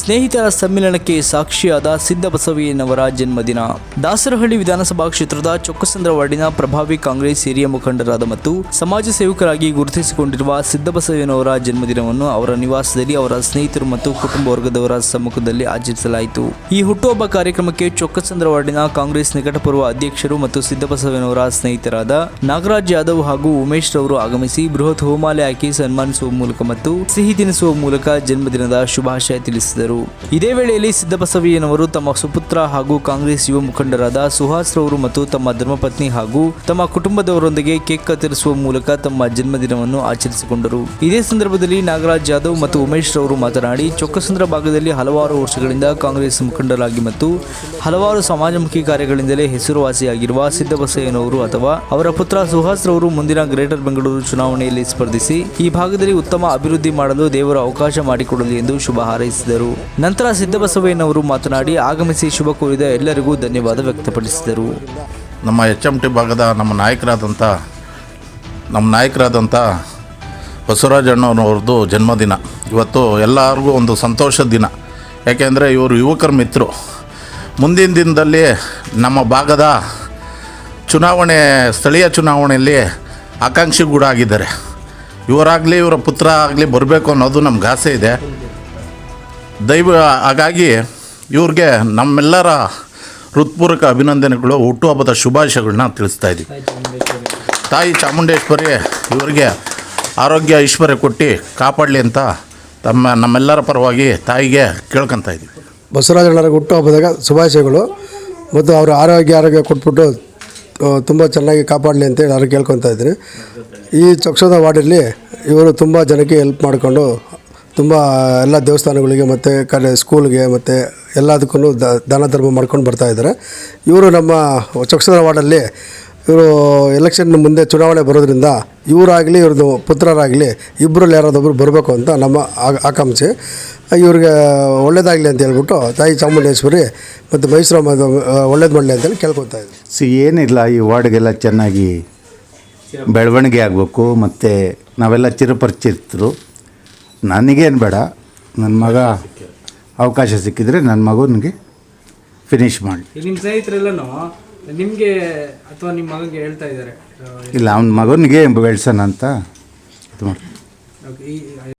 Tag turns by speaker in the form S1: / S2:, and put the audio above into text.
S1: ಸ್ನೇಹಿತರ ಸಮ್ಮಿಲನಕ್ಕೆ ಸಾಕ್ಷಿಯಾದ ಸಿದ್ದಬಸವಯ್ಯನವರ ಜನ್ಮದಿನ. ದಾಸರಹಳ್ಳಿ ವಿಧಾನಸಭಾ ಕ್ಷೇತ್ರದ ಚೊಕ್ಕಸಂದ್ರ ವಾರ್ಡಿನ ಪ್ರಭಾವಿ ಕಾಂಗ್ರೆಸ್ ಹಿರಿಯ ಮುಖಂಡರಾದ ಮತ್ತು ಸಮಾಜ ಸೇವಕರಾಗಿ ಗುರುತಿಸಿಕೊಂಡಿರುವ ಸಿದ್ದಬಸವಯ್ಯನವರ ಜನ್ಮದಿನವನ್ನು ಅವರ ನಿವಾಸದಲ್ಲಿ ಅವರ ಸ್ನೇಹಿತರು ಮತ್ತು ಕುಟುಂಬ ವರ್ಗದವರ ಸಮ್ಮುಖದಲ್ಲಿ ಆಚರಿಸಲಾಯಿತು. ಈ ಹುಟ್ಟುಹಬ್ಬ ಕಾರ್ಯಕ್ರಮಕ್ಕೆ ಚೊಕ್ಕಸಂದ್ರ ವಾರ್ಡಿನ ಕಾಂಗ್ರೆಸ್ ನಿಕಟಪೂರ್ವ ಅಧ್ಯಕ್ಷರು ಮತ್ತು ಸಿದ್ದಬಸವಯ್ಯನವರ ಸ್ನೇಹಿತರಾದ ನಾಗರಾಜ್ ಯಾದವ್ ಹಾಗೂ ಉಮೇಶ್ ರವರು ಆಗಮಿಸಿ ಬೃಹತ್ ಹೋಮಾಲೆ ಹಾಕಿ ಸನ್ಮಾನಿಸುವ ಮೂಲಕ ಮತ್ತು ಸಿಹಿ ತಿನಿಸುವ ಮೂಲಕ ಜನ್ಮದಿನದ ಶುಭಾಶಯ ತಿಳಿಸಿದರು. ಇದೇ ವೇಳೆಯಲ್ಲಿ ಸಿದ್ದಬಸವಯ್ಯನವರು ತಮ್ಮ ಸುಪುತ್ರ ಹಾಗೂ ಕಾಂಗ್ರೆಸ್ ಯುವ ಮುಖಂಡರಾದ ಸುಹಾಸ್ ರವರು ಮತ್ತು ತಮ್ಮ ಧರ್ಮಪತ್ನಿ ಹಾಗೂ ತಮ್ಮ ಕುಟುಂಬದವರೊಂದಿಗೆ ಕೇಕ್ ಕತ್ತರಿಸುವ ಮೂಲಕ ತಮ್ಮ ಜನ್ಮದಿನವನ್ನು ಆಚರಿಸಿಕೊಂಡರು. ಇದೇ ಸಂದರ್ಭದಲ್ಲಿ ನಾಗರಾಜ್ ಯಾದವ್ ಮತ್ತು ಉಮೇಶ್ ರವರು ಮಾತನಾಡಿ ಚೊಕ್ಕಸಂದ್ರ ಭಾಗದಲ್ಲಿ ಹಲವಾರು ವರ್ಷಗಳಿಂದ ಕಾಂಗ್ರೆಸ್ ಮುಖಂಡರಾಗಿ ಮತ್ತು ಹಲವಾರು ಸಮಾಜಮುಖಿ ಕಾರ್ಯಗಳಿಂದಲೇ ಹೆಸರುವಾಸಿಯಾಗಿರುವ ಸಿದ್ದಬಸಯ್ಯನವರು ಅಥವಾ ಅವರ ಪುತ್ರ ಸುಹಾಸ್ ರವರು ಮುಂದಿನ ಗ್ರೇಟರ್ ಬೆಂಗಳೂರು ಚುನಾವಣೆಯಲ್ಲಿ ಸ್ಪರ್ಧಿಸಿ, ಈ ಭಾಗದಲ್ಲಿ ಉತ್ತಮ ಅಭಿವೃದ್ಧಿ ಮಾಡಲು ದೇವರ ಅವಕಾಶ ಮಾಡಿಕೊಡಲಿ ಎಂದು ಶುಭ ಹಾರೈಸಿದರು. ನಂತರ ಸಿದ್ದಬಸವಯ್ಯನವರು ಮಾತನಾಡಿ ಆಗಮಿಸಿ ಶುಭ ಕೋರಿದ ಎಲ್ಲರಿಗೂ ಧನ್ಯವಾದ ವ್ಯಕ್ತಪಡಿಸಿದರು.
S2: ನಮ್ಮ ಎಚ್ ಎಂ ಟಿ ಭಾಗದ ನಮ್ಮ ನಾಯಕರಾದಂಥ ನಮ್ಮ ನಾಯಕರಾದಂಥ ಬಸವರಾಜಣ್ಣವ್ರದ್ದು ಜನ್ಮದಿನ. ಇವತ್ತು ಎಲ್ಲರಿಗೂ ಒಂದು ಸಂತೋಷದ ದಿನ. ಯಾಕೆಂದರೆ ಇವರು ಯುವಕರ ಮಿತ್ರರು. ಮುಂದಿನ ದಿನದಲ್ಲಿ ನಮ್ಮ ಭಾಗದ ಚುನಾವಣೆ, ಸ್ಥಳೀಯ ಚುನಾವಣೆಯಲ್ಲಿ ಆಕಾಂಕ್ಷಿ ಕೂಡ ಆಗಿದ್ದಾರೆ ಇವರಾಗಲಿ, ಇವರ ಪುತ್ರ ಆಗಲಿ ಬರಬೇಕು ಅನ್ನೋದು ನಮ್ಗೆ ಆಸೆ ಇದೆ. ದೈವ ಹಾಗಾಗಿ ಇವ್ರಿಗೆ ನಮ್ಮೆಲ್ಲರ ಹೃತ್ಪೂರ್ವಕ ಅಭಿನಂದನೆಗಳು ಹುಟ್ಟುಹಬ್ಬದ ಶುಭಾಶಯಗಳನ್ನ ತಿಳಿಸ್ತಾ ಇದ್ದೀವಿ. ತಾಯಿ ಚಾಮುಂಡೇಶ್ವರಿ ಇವರಿಗೆ ಆರೋಗ್ಯ, ಐಶ್ವರ್ಯ ಕೊಟ್ಟು ಕಾಪಾಡಲಿ ಅಂತ ತಮ್ಮ, ನಮ್ಮೆಲ್ಲರ ಪರವಾಗಿ ತಾಯಿಗೆ ಕೇಳ್ಕೊತ ಇದ್ದೀವಿ.
S3: ಬಸವರಾಜಣ್ಣರ ಹುಟ್ಟುಹಬ್ಬದಾಗ ಶುಭಾಶಯಗಳು ಮತ್ತು ಅವರ ಆರೋಗ್ಯ ಆರೋಗ್ಯ ಕೊಟ್ಬಿಟ್ಟು ತುಂಬ ಚೆನ್ನಾಗಿ ಕಾಪಾಡಲಿ ಅಂತ ನಾನು ಕೇಳ್ಕೊತಾ ಇದ್ದೀನಿ ಈ ಚಕ್ಷದ ವಾರ್ಡಲ್ಲಿ ಇವರು ತುಂಬ ಜನಕ್ಕೆ ಹೆಲ್ಪ್ ಮಾಡಿಕೊಂಡು ತುಂಬ ಎಲ್ಲ ದೇವಸ್ಥಾನಗಳಿಗೆ ಮತ್ತು ಕಡೆ ಸ್ಕೂಲ್ಗೆ ಮತ್ತು ಎಲ್ಲದಕ್ಕೂ ದಾನ ಧರ್ಮ ಮಾಡ್ಕೊಂಡು ಬರ್ತಾ ಇದ್ದಾರೆ. ಇವರು ನಮ್ಮ ಚಕ್ಷದ ವಾರ್ಡಲ್ಲಿ ಇವರು ಎಲೆಕ್ಷನ್ ಮುಂದೆ ಚುನಾವಣೆ ಬರೋದ್ರಿಂದ ಇವರಾಗಲಿ, ಇವ್ರದ್ದು ಪುತ್ರರಾಗಲಿ ಇಬ್ಬರಲ್ಲಿ ಯಾರಾದೊಬ್ಬರು ಬರಬೇಕು ಅಂತ ನಮ್ಮ ಆಕಾಂಕ್ಷೆ. ಇವ್ರಿಗೆ ಒಳ್ಳೇದಾಗಲಿ ಅಂತ ಹೇಳ್ಬಿಟ್ಟು ತಾಯಿ ಚಾಮುಂಡೇಶ್ವರಿ ಮತ್ತು ಮೈಸೂರು ಒಳ್ಳೇದು ಮಾಡಲಿ ಅಂತೇಳಿ ಕೇಳ್ಕೊತಾ ಇದ್ದೀನಿ
S4: ಸಿ, ಏನಿಲ್ಲ, ಈ ವಾರ್ಡ್ಗೆಲ್ಲ ಚೆನ್ನಾಗಿ ಬೆಳವಣಿಗೆ ಆಗಬೇಕು, ಮತ್ತು ನಾವೆಲ್ಲ ಚಿರಪರಿಚಿತರು. ನನಗೇನು ಬೇಡ. ನನ್ನ ಮಗ ಅವಕಾಶ ಸಿಕ್ಕಿದರೆ ನನ್ನ ಮಗನಿಗೆ ಫಿನಿಶ್ ಮಾಡಿ.
S5: ನಿಮ್ಮ ಸ್ನೇಹಿತರೆಲ್ಲನೂ ನಿಮಗೆ ಅಥವಾ ನಿಮ್ಮ ಮಗನಿಗೆ ಹೇಳ್ತಾ ಇದ್ದಾರೆ.
S4: ಇಲ್ಲ ಅವನ ಮಗನಿಗೆ ಬೆಳೆಸೋಣ ಅಂತ ಇದು ಮಾಡಿ
S5: ಈ